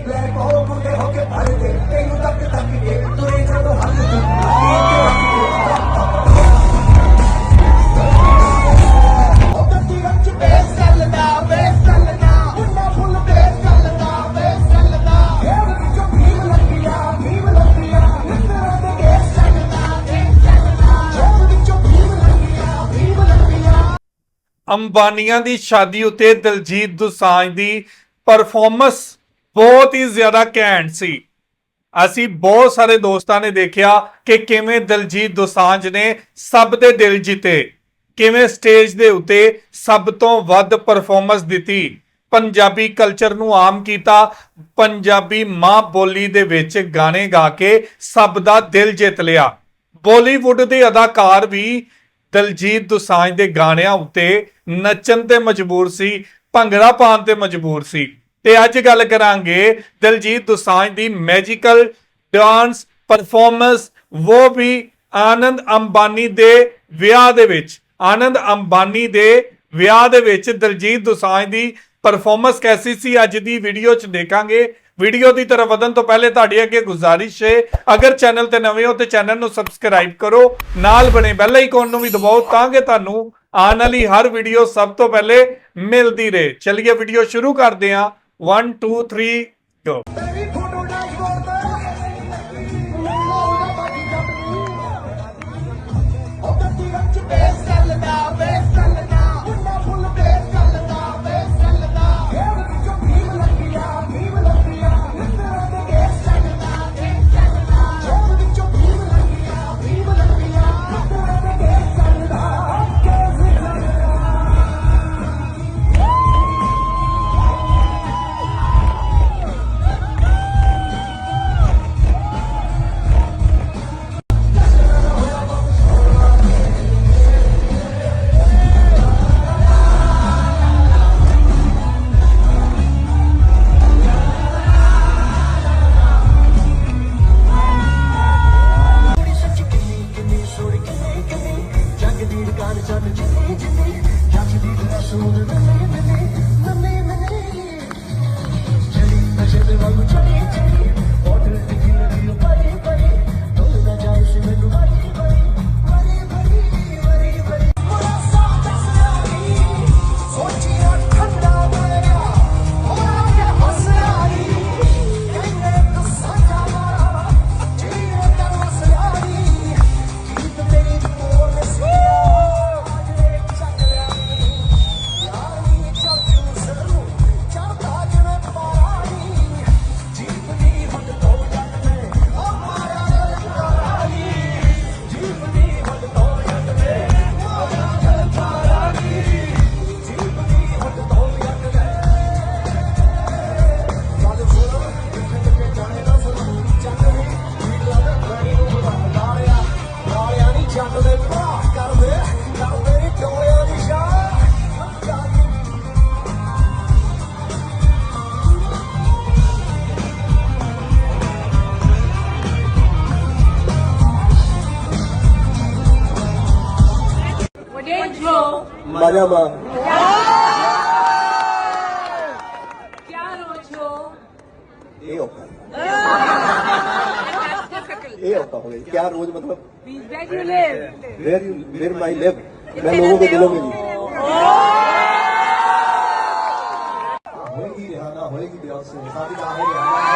Black ਹੋ ਮੁੰਡੇ ਹੋ ਕੇ ਭਰਦੇ ਤੈਨੂੰ ਤੱਕ ਤੱਕ ਕੇ ਤੁਰੇ ਜਦੋਂ ਹੱਥ ਅੰਬਾਨੀਆਂ ਦੀ ਸ਼ਾਦੀ ਉਤੇ ਦਿਲਜੀਤ ਦੋਸਾਂਝ ਦੀ ਪਰਫਾਰਮੈਂਸ ਬਹੁਤ ਹੀ ਜ਼ਿਆਦਾ ਘੈਂਟ ਸੀ। ਅਸੀਂ ਬਹੁਤ ਸਾਰੇ ਦੋਸਤਾਂ ਨੇ ਦੇਖਿਆ ਕਿ ਕਿਵੇਂ ਦਲਜੀਤ ਦੋਸਾਂਝ ਨੇ ਸਭ ਦੇ ਦਿਲ ਜਿੱਤੇ, ਕਿਵੇਂ ਸਟੇਜ ਦੇ ਉੱਤੇ ਸਭ ਤੋਂ ਵੱਧ ਪਰਫਾਰਮੈਂਸ ਦਿੱਤੀ। ਪੰਜਾਬੀ ਕਲਚਰ ਨੂੰ ਆਮ ਕੀਤਾ, ਪੰਜਾਬੀ ਮਾਂ ਬੋਲੀ ਦੇ ਵਿੱਚ ਗਾਣੇ ਗਾ ਕੇ ਸਭ ਦਾ ਦਿਲ ਜਿੱਤ ਲਿਆ। ਬਾਲੀਵੁੱਡ ਦੇ ਅਦਾਕਾਰ ਵੀ ਦਲਜੀਤ ਦੋਸਾਂਝ ਦੇ ਗਾਣਿਆਂ ਉੱਤੇ ਨੱਚਣ ਤੇ ਮਜਬੂਰ ਸੀ, ਭੰਗੜਾ ਪਾਉਣ ਤੇ ਮਜਬੂਰ ਸੀ। ਤੇ ਅੱਜ ਗੱਲ ਕਰਾਂਗੇ ਦਲਜੀਤ ਦੋਸਾਂਝ ਦੀ ਮੈਜੀਕਲ ਡਾਂਸ ਪਰਫਾਰਮੈਂਸ ਉਹ ਵੀ ਆਨੰਦ ਅੰਬਾਨੀ ਦੇ ਵਿਆਹ ਦੇ ਵਿੱਚ, ਆਨੰਦ ਅੰਬਾਨੀ ਦੇ ਵਿਆਹ ਦੇ ਵਿੱਚ ਦਲਜੀਤ ਦੋਸਾਂਝ ਦੀ ਪਰਫਾਰਮੈਂਸ ਕੈਸੀ ਸੀ, ਅੱਜ ਦੀ ਵੀਡੀਓ 'ਚ ਦੇਖਾਂਗੇ। ਵੀਡੀਓ ਦੀ ਤਰਫ ਵਧਣ ਤੋਂ ਪਹਿਲੇ ਤੁਹਾਡੀ ਅੱਗੇ ਗੁਜ਼ਾਰਿਸ਼ ਹੈ, ਅਗਰ ਚੈਨਲ ਤੇ ਨਵੇਂ ਹੋ ਤੇ ਚੈਨਲ ਨੂੰ ਸਬਸਕ੍ਰਾਈਬ ਕਰੋ, ਨਾਲ ਬਣੇ ਬੈਲ ਆਈਕਨ ਨੂੰ ਵੀ ਦਬਾਓ ਤਾਂ ਕਿ ਤੁਹਾਨੂੰ ਆਉਣ ਵਾਲੀ ਹਰ ਵੀਡੀਓ ਸਭ ਤੋਂ ਪਹਿਲੇ ਮਿਲਦੀ ਰਹੇ। ਚਲਿਏ ਵੀਡੀਓ ਸ਼ੁਰੂ ਕਰਦੇ ਹਾਂ। 1 2 3 ਗੋ મજામાં ક્યાં રહો છો એ ઓકા એ ઓકા हो गई क्या रोज मतलब where you live where you where my live मैं लोगों के दिलों में होएगी रिहाना होएगी बिहार से शादी का है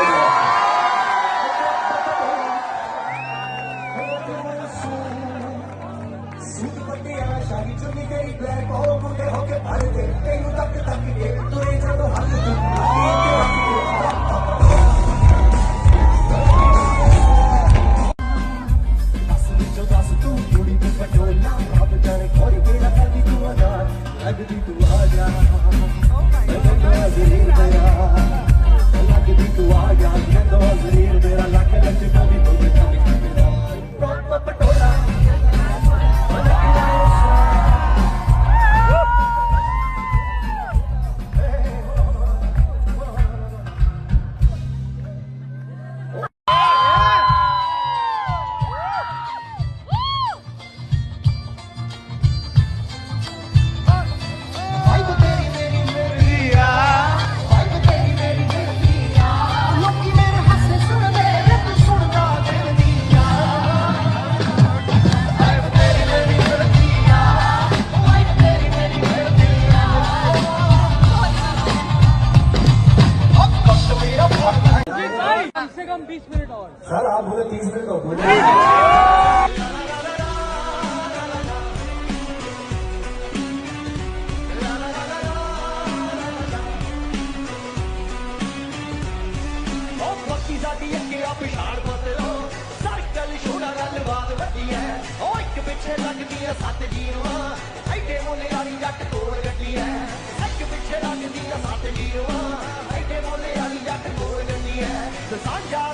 ਲੱਗਦੀ ਐ ਐਡੇ ਬੋਲੇ ਵਾਲੀ ਜੱਟ ਕੋਲ ਗੱਡੀ ਐ। ਤੇ ਸਾਂਝਾ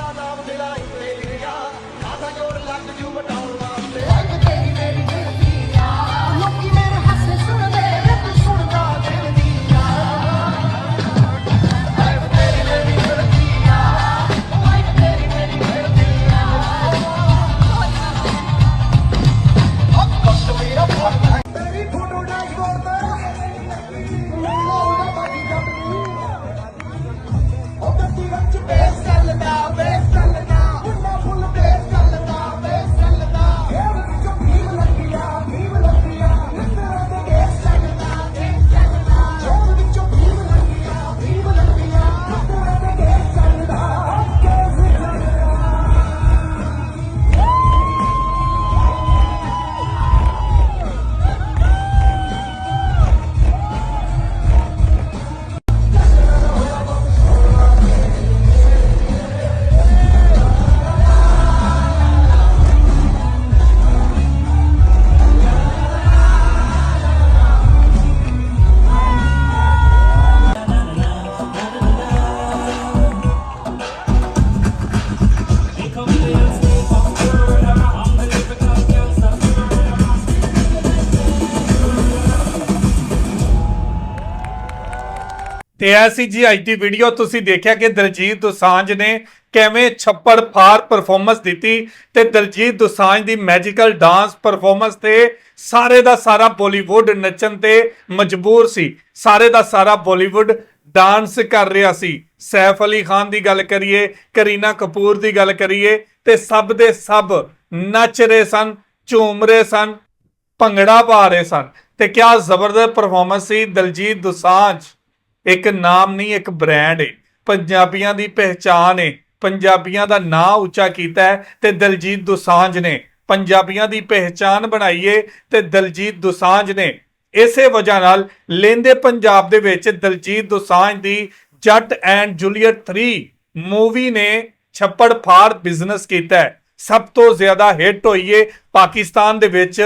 ਤੇ ਸੀ ਜੀ ਅੱਜ ਦੀ ਵੀਡੀਓ ਤੁਸੀਂ ਦੇਖਿਆ ਕਿ ਦਲਜੀਤ ਦੋਸਾਂਝ ਨੇ ਕਿਵੇਂ ਛੱਪੜ ਫਾਰ ਪਰਫਾਰਮੈਂਸ ਦਿੱਤੀ ਤੇ ਦਲਜੀਤ ਦੋਸਾਂਝ ਦੀ ਮੈਜੀਕਲ ਡਾਂਸ ਪਰਫਾਰਮੈਂਸ ਤੇ ਸਾਰੇ ਦਾ ਸਾਰਾ ਬਾਲੀਵੁੱਡ ਨੱਚਣ ਤੇ ਮਜਬੂਰ ਸੀ। ਸਾਰੇ ਦਾ ਸਾਰਾ ਬਾਲੀਵੁੱਡ ਡਾਂਸ ਕਰ ਰਿਹਾ ਸੀ। ਸੈਫ ਅਲੀ ਖਾਨ ਦੀ ਗੱਲ ਕਰੀਏ, ਕਰੀਨਾ ਕਪੂਰ ਦੀ ਗੱਲ ਕਰੀਏ, ਤੇ ਸਭ ਦੇ ਸਭ ਨੱਚ ਰਹੇ ਸਨ, ਝੂਮ ਰਹੇ ਸਨ, ਭੰਗੜਾ ਪਾ ਰਹੇ ਸਨ। ਤੇ ਕਿਆ ਜ਼ਬਰਦਸਤ ਪਰਫਾਰਮੈਂਸ ਸੀ ਦਲਜੀਤ ਦੋਸਾਂਝ। ਇੱਕ ਨਾਮ ਨਹੀਂ, ਇੱਕ ਬ੍ਰਾਂਡ ਹੈ ਪੰਜਾਬੀਆਂ ਦੀ ਪਹਿਚਾਨ ਹੈ ਪੰਜਾਬੀਆਂ ਦਾ ਨਾਂ ਉੱਚਾ ਕੀਤਾ ਹੈ ਤੇ ਦਲਜੀਤ ਦੋਸਾਂਝ ਨੇ। ਪੰਜਾਬੀਆਂ ਦੀ ਪਹਿਚਾਨ ਬਣਾਈਏ ਹੈ ਤੇ ਦਲਜੀਤ ਦੋਸਾਂਝ ਨੇ। ਇਸੇ ਵਜ੍ਹਾ ਨਾਲ ਲੈਂਦੇ ਪੰਜਾਬ ਦੇ ਵਿੱਚ ਦਲਜੀਤ ਦੋਸਾਂਝ ਦੀ ਜੱਟ ਐਂਡ ਜੂਲੀਅਟ 3 ਮੂਵੀ ਨੇ ਛੱਪੜ ਫਾੜ ਬਿਜ਼ਨਸ ਕੀਤਾ ਸਭ ਤੋਂ ਜ਼ਿਆਦਾ ਹਿੱਟ ਹੋਈਏ ਪਾਕਿਸਤਾਨ ਦੇ ਵਿੱਚ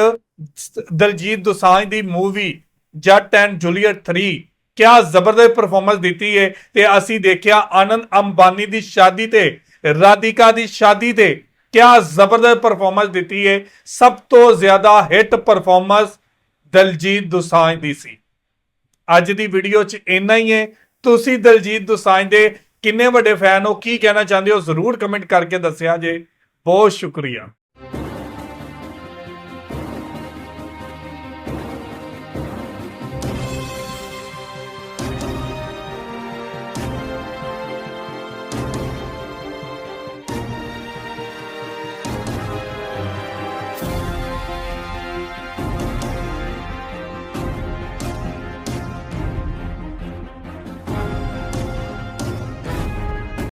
ਦਲਜੀਤ ਦੋਸਾਂਝ ਦੀ ਮੂਵੀ ਜੱਟ ਐਂਡ ਜੂਲੀਅਟ 3 ਕਿਆ ਜ਼ਬਰਦਸਤ ਪਰਫਾਰਮੈਂਸ ਦਿੱਤੀ ਹੈ ਤੇ ਅਸੀਂ ਦੇਖਿਆ ਆਨੰਦ ਅੰਬਾਨੀ ਦੀ ਸ਼ਾਦੀ ਤੇ, ਰਾਧਿਕਾ ਦੀ ਸ਼ਾਦੀ ਤੇ ਕਿਆ ਜ਼ਬਰਦਸਤ ਪਰਫਾਰਮੈਂਸ ਦਿੱਤੀ ਹੈ ਸਭ ਤੋਂ ਜ਼ਿਆਦਾ ਹਿੱਟ ਪਰਫਾਰਮੈਂਸ ਦਲਜੀਤ ਦੋਸਾਂਝ ਦੀ ਸੀ। ਅੱਜ ਦੀ ਵੀਡੀਓ 'ਚ ਇੰਨਾ ਹੀ ਹੈ ਤੁਸੀਂ ਦਲਜੀਤ ਦੋਸਾਂਝ ਦੇ ਕਿੰਨੇ ਵੱਡੇ ਫੈਨ ਹੋ, ਕੀ ਕਹਿਣਾ ਚਾਹੁੰਦੇ ਹੋ? ਜ਼ਰੂਰ ਕਮੈਂਟ ਕਰਕੇ ਦੱਸਿਆ ਜੇ। ਬਹੁਤ ਸ਼ੁਕਰੀਆ।